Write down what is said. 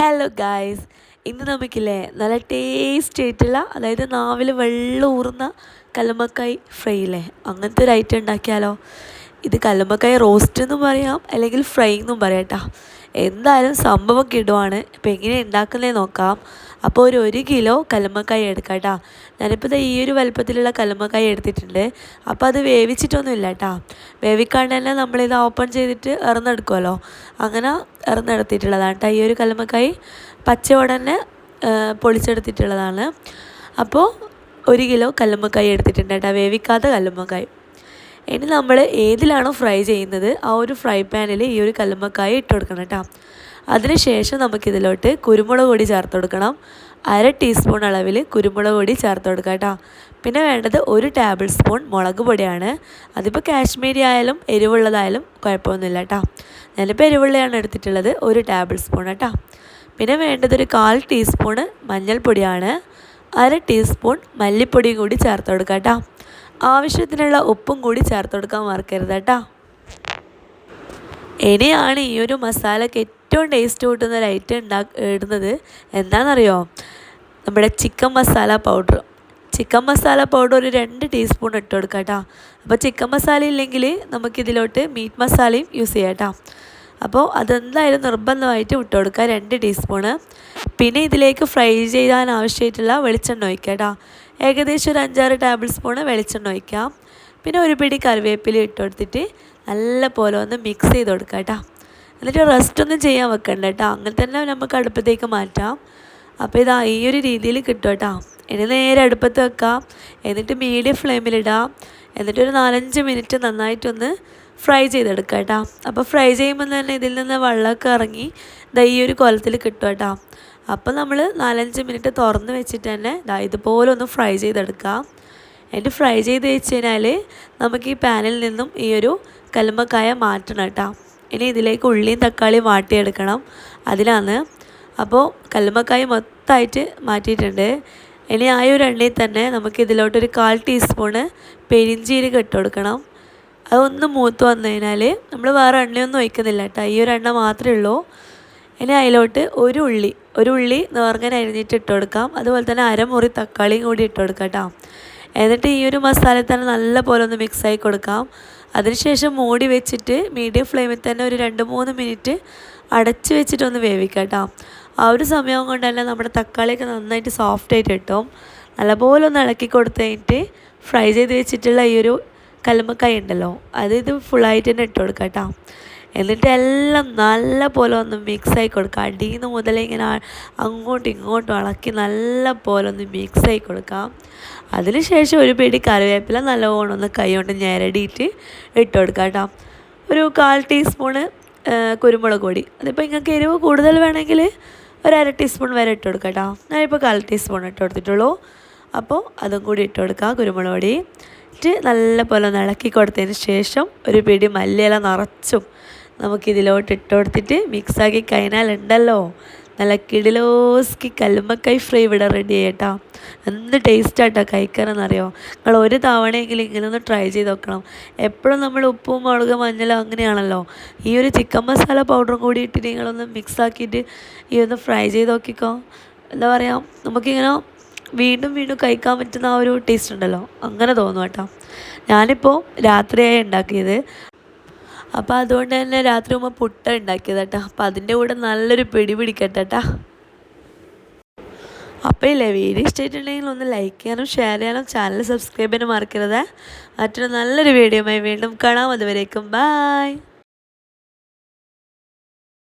Hello guys ഇന്ന് നമുക്കില്ലേ നല്ല taste ആയിട്ടുള്ള അതായത് നാവിൽ വെള്ളം ഊറുന്ന കല്ലുമ്മക്കായ് ഫ്രൈ ഇല്ലേ? അങ്ങനത്തെ ഒരു ഐറ്റം ഉണ്ടാക്കിയാലോ. ഇത് കലമക്കായ് റോസ്റ്റ് എന്നും പറയാം അല്ലെങ്കിൽ ഫ്രൈ എന്നും പറയാം കേട്ടോ എന്തായാലും സംഭവം കിടുവാണ്. അപ്പോൾ എങ്ങനെ ഉണ്ടാക്കുന്നേ നോക്കാം. അപ്പോൾ ഒരു ഒരു കിലോ കലമക്കായ എടുക്കാം കേട്ടോ. ഞാനിപ്പോൾ ഈ ഒരു വലുപ്പത്തിലുള്ള കലമക്കായ എടുത്തിട്ടുണ്ട്. അപ്പോൾ അത് വേവിച്ചിട്ടൊന്നുമില്ല കേട്ടോ. വേവിക്കാണ്ട് തന്നെ നമ്മളിത് ഓപ്പൺ ചെയ്തിട്ട് ഇറന്നെടുക്കുമല്ലോ അങ്ങനെ ഇറന്നെടുത്തിട്ടുള്ളതാണ് കേട്ടോ ഈ ഒരു കല്ലുമ്മക്കായ്. പച്ചയോടെ തന്നെ പൊളിച്ചെടുത്തിട്ടുള്ളതാണ്. അപ്പോൾ ഒരു കിലോ കല്ലുമ്മക്കായ് എടുത്തിട്ടുണ്ട് കേട്ടോ. വേവിക്കാത്ത കല്ലുമ്മക്കായ്. ഇനി നമ്മൾ ഏതിലാണോ ഫ്രൈ ചെയ്യുന്നത് ആ ഒരു ഫ്രൈ പാനിൽ ഈ ഒരു കല്ലുമ്മക്കായ ഇട്ട് കൊടുക്കണം കേട്ടോ അതിനുശേഷം നമുക്കിതിലോട്ട് കുരുമുളക് പൊടി ചേർത്ത് കൊടുക്കണം. അര ടീസ്പൂൺ അളവിൽ കുരുമുളക് പൊടി ചേർത്ത് കൊടുക്കുക കേട്ടോ പിന്നെ വേണ്ടത് ഒരു ടേബിൾ സ്പൂൺ മുളക് പൊടിയാണ്. അതിപ്പോൾ കാശ്മീരി ആയാലും എരിവുള്ളതായാലും കുഴപ്പമൊന്നുമില്ല കേട്ടോ ഞാനിപ്പോൾ എരിവുള്ളയാണ് എടുത്തിട്ടുള്ളത് ഒരു ടേബിൾ സ്പൂൺ കേട്ടോ പിന്നെ വേണ്ടത് ഒരു കാൽ ടീസ്പൂണ് മഞ്ഞൾപ്പൊടിയാണ്. അര ടീസ്പൂൺ മല്ലിപ്പൊടിയും കൂടി ചേർത്ത് കൊടുക്കുക കേട്ടോ ആവശ്യത്തിനുള്ള ഉപ്പും കൂടി ചേർത്ത് കൊടുക്കാൻ മറക്കരുത് കേട്ടോ. ഇനിയാണ് ഈ ഒരു മസാലയ്ക്ക് ഏറ്റവും ടേസ്റ്റ് കൂട്ടുന്ന ഒരു ഐറ്റം ഉണ്ടാ ഇടുന്നത്. എന്താണെന്നറിയോ? നമ്മുടെ chicken masala powder chicken masala powder ഒരു രണ്ട് ടീസ്പൂൺ ഇട്ട് കൊടുക്കാം കേട്ടോ. അപ്പോൾ ചിക്കൻ മസാല ഇല്ലെങ്കിൽ നമുക്കിതിലോട്ട് മീറ്റ് മസാലയും യൂസ് ചെയ്യാം കേട്ടോ. അപ്പോൾ അതെന്തായാലും നിർബന്ധമായിട്ട് ഇട്ട് കൊടുക്കുക രണ്ട് ടീസ്പൂണ് പിന്നെ ഇതിലേക്ക് ഫ്രൈ ചെയ്യാൻ ആവശ്യമായിട്ടുള്ള വെളിച്ചെണ്ണ ഒഴിക്കുക കേട്ടോ. ഏകദേശം ഒരു അഞ്ചാറ് ടേബിൾ സ്പൂണ് വെളിച്ചെണ്ണ ഒഴിക്കാം. പിന്നെ ഒരു പിടി കറിവേപ്പില ഇട്ട് കൊടുത്തിട്ട് നല്ല പോലെ ഒന്ന് മിക്സ് ചെയ്ത് കൊടുക്കുക കേട്ടോ. എന്നിട്ട് റെസ്റ്റ് ഒന്നും ചെയ്യാൻ വെക്കണ്ട കേട്ടോ. അങ്ങനെ തന്നെ നമുക്ക് അടുപ്പത്തേക്ക് മാറ്റാം. അപ്പോൾ ഇതാ ഈ ഒരു രീതിയിൽ കിട്ടും കേട്ടോ. ഇനി നേരെ അടുപ്പത്ത് വെക്കാം. എന്നിട്ട് മീഡിയം ഫ്ലെയിമിലിടാം എന്നിട്ട് ഒരു നാലഞ്ച് മിനിറ്റ് നന്നായിട്ടൊന്ന് ഫ്രൈ ചെയ്തെടുക്കുക കേട്ടോ. അപ്പോൾ ഫ്രൈ ചെയ്യുമ്പോൾ തന്നെ ഇതിൽ നിന്ന് വെള്ളമൊക്കെ ഇറങ്ങി ഈ ഒരു കൊലത്തിൽ കിട്ടും കേട്ടോ. അപ്പോൾ നമ്മൾ നാലഞ്ച് മിനിറ്റ് തുറന്ന് വെച്ചിട്ട് തന്നെ ഇതാ ഇതുപോലെ ഒന്ന് ഫ്രൈ ചെയ്തെടുക്കാം. എന്നിട്ട് ഫ്രൈ ചെയ്ത് വെച്ച് കഴിഞ്ഞാൽ നമുക്ക് ഈ പാനിൽ നിന്നും ഈ ഒരു കല്ലുമ്മക്കായ മാറ്റണം കേട്ടോ. ഇനി ഇതിലേക്ക് ഉള്ളിയും തക്കാളിയും വാട്ടിയെടുക്കണം. അതിലാണ് അപ്പോൾ കല്ലുമ്മക്കായ മൊത്തമായിട്ട് മാറ്റിയിട്ടുണ്ട്. ഇനി ആ ഒരു എണ്ണയിൽ തന്നെ നമുക്ക് ഇതിലോട്ടൊരു കാൽ ടീസ്പൂണ് പെരിഞ്ചീരകം ഇട്ട് കൊടുക്കണം. അതൊന്ന് മൂത്ത് വന്നു കഴിഞ്ഞാൽ നമ്മൾ വേറെ എണ്ണയൊന്നും ഒഴിക്കുന്നില്ല കേട്ടോ. ഈ ഒരു എണ്ണ മാത്രമേ ഉള്ളൂ. ഇനി അതിലോട്ട് ഒരു ഉള്ളി ഒരു ഉള്ളി നേർങ്ങനെ അരിഞ്ഞിട്ട് ഇട്ട് കൊടുക്കാം. അതുപോലെ തന്നെ അരമുറി തക്കാളിയും കൂടി ഇട്ട് കൊടുക്കാം കേട്ടോ. എന്നിട്ട് ഈ ഒരു മസാല തന്നെ നല്ല പോലെ ഒന്ന് മിക്സായി കൊടുക്കാം. അതിനുശേഷം മൂടി വെച്ചിട്ട് മീഡിയം ഫ്ലെയിമിൽ തന്നെ ഒരു രണ്ട് മൂന്ന് മിനിറ്റ് അടച്ച് വെച്ചിട്ടൊന്ന് വേവിക്കാം കേട്ടോ. ആ ഒരു സമയം കൊണ്ട് തന്നെ നമ്മുടെ തക്കാളിയൊക്കെ നന്നായിട്ട് സോഫ്റ്റ് ആയിട്ട് കിട്ടും. നല്ലപോലെ ഒന്ന് ഇളക്കി കൊടുത്ത് കഴിഞ്ഞിട്ട് ഫ്രൈ ചെയ്ത് വെച്ചിട്ടുള്ള ഈ ഒരു കല്ലുമ്മക്കായ ഉണ്ടല്ലോ അത് ഇത് ഫുള്ളായിട്ട് തന്നെ ഇട്ട് കൊടുക്കാം കേട്ടോ. എന്നിട്ട് എല്ലാം നല്ല പോലെ ഒന്ന് മിക്സായി കൊടുക്കുക. അടിയിൽ നിന്ന് മുതൽ ഇങ്ങനെ അങ്ങോട്ടും ഇങ്ങോട്ടും ഇളക്കി നല്ല പോലെ ഒന്ന് മിക്സായി കൊടുക്കാം അതിനുശേഷം ഒരു പിടി കറിവേപ്പില നല്ലവണ്ണം ഒന്ന് കൈ കൊണ്ട് ഞെരടിയിട്ട് ഇട്ട് കൊടുക്കാം കേട്ടോ. ഒരു കാൽ ടീസ്പൂണ് കുരുമുളക് പൊടി. അതിപ്പോൾ നിങ്ങൾക്ക് എരിവ് കൂടുതൽ വേണമെങ്കിൽ ഒരു അര ടീസ്പൂൺ വരെ ഇട്ട് കൊടുക്കാം കേട്ടോ. ഞാനിപ്പോൾ കാൽ ടീസ്പൂൺ ഇട്ട് കൊടുത്തിട്ടുള്ളൂ. അപ്പോൾ അതും കൂടി ഇട്ട് കൊടുക്കാം കുരുമുളക് പൊടി. നല്ല പോലെ ഒന്ന് ഇളക്കി കൊടുത്തതിന് ശേഷം ഒരു പിടി മല്ലിയില നിറച്ചും നമുക്കിതിലോട്ട് ഇട്ട് കൊടുത്തിട്ട് മിക്സാക്കി കഴിഞ്ഞാൽ ഉണ്ടല്ലോ. നല്ല കിടിലോസ്കി കല്ലുമ്മക്കായ് ഫ്രൈ ഇവിടെ റെഡി ചെയ്യട്ടോ എന്ത് ടേസ്റ്റാട്ടോ കഴിക്കാനെന്നറിയോ? നിങ്ങൾ ഒരു തവണയെങ്കിലും ഇങ്ങനെ ഒന്ന് ട്രൈ ചെയ്ത് നോക്കണം. എപ്പോഴും നമ്മൾ ഉപ്പും മുളക് മഞ്ഞളും അങ്ങനെയാണല്ലോ. ഈ ഒരു ചിക്കൻ മസാല പൗഡറും കൂടി ഇട്ടിട്ട് നിങ്ങളൊന്ന് മിക്സ് ആക്കിയിട്ട് ഈ ഒന്ന് ഫ്രൈ ചെയ്ത് നോക്കിക്കോ. എന്താ പറയുക നമുക്കിങ്ങനെ വീണ്ടും വീണ്ടും കഴിക്കാൻ പറ്റുന്ന ആ ഒരു ടേസ്റ്റ് ഉണ്ടല്ലോ. അങ്ങനെ തോന്നും കേട്ടോ ഞാനിപ്പോൾ രാത്രിയായി ഉണ്ടാക്കിയത്. അപ്പോൾ അതുകൊണ്ട് തന്നെ രാത്രി ഉമ്മ പുട്ട ഉണ്ടാക്കിയത് കേട്ടോ അപ്പോൾ അതിന്റെ കൂടെ നല്ലൊരു പിടി പിടിക്കട്ടെ കേട്ടോ അപ്പോൾ ഇല്ലേ വീഡിയോ ഇഷ്ടമായിട്ടുണ്ടെങ്കിൽ ഒന്ന് ലൈക്ക് ചെയ്യാനും ഷെയർ ചെയ്യാനും ചാനൽ സബ്സ്ക്രൈബ് ചെയ്യാനും മറക്കരുത്. മറ്റൊരു നല്ലൊരു വീഡിയോ വീഡിയോയുമായി വീണ്ടും കാണാം. അതുവരേക്കും ബായ്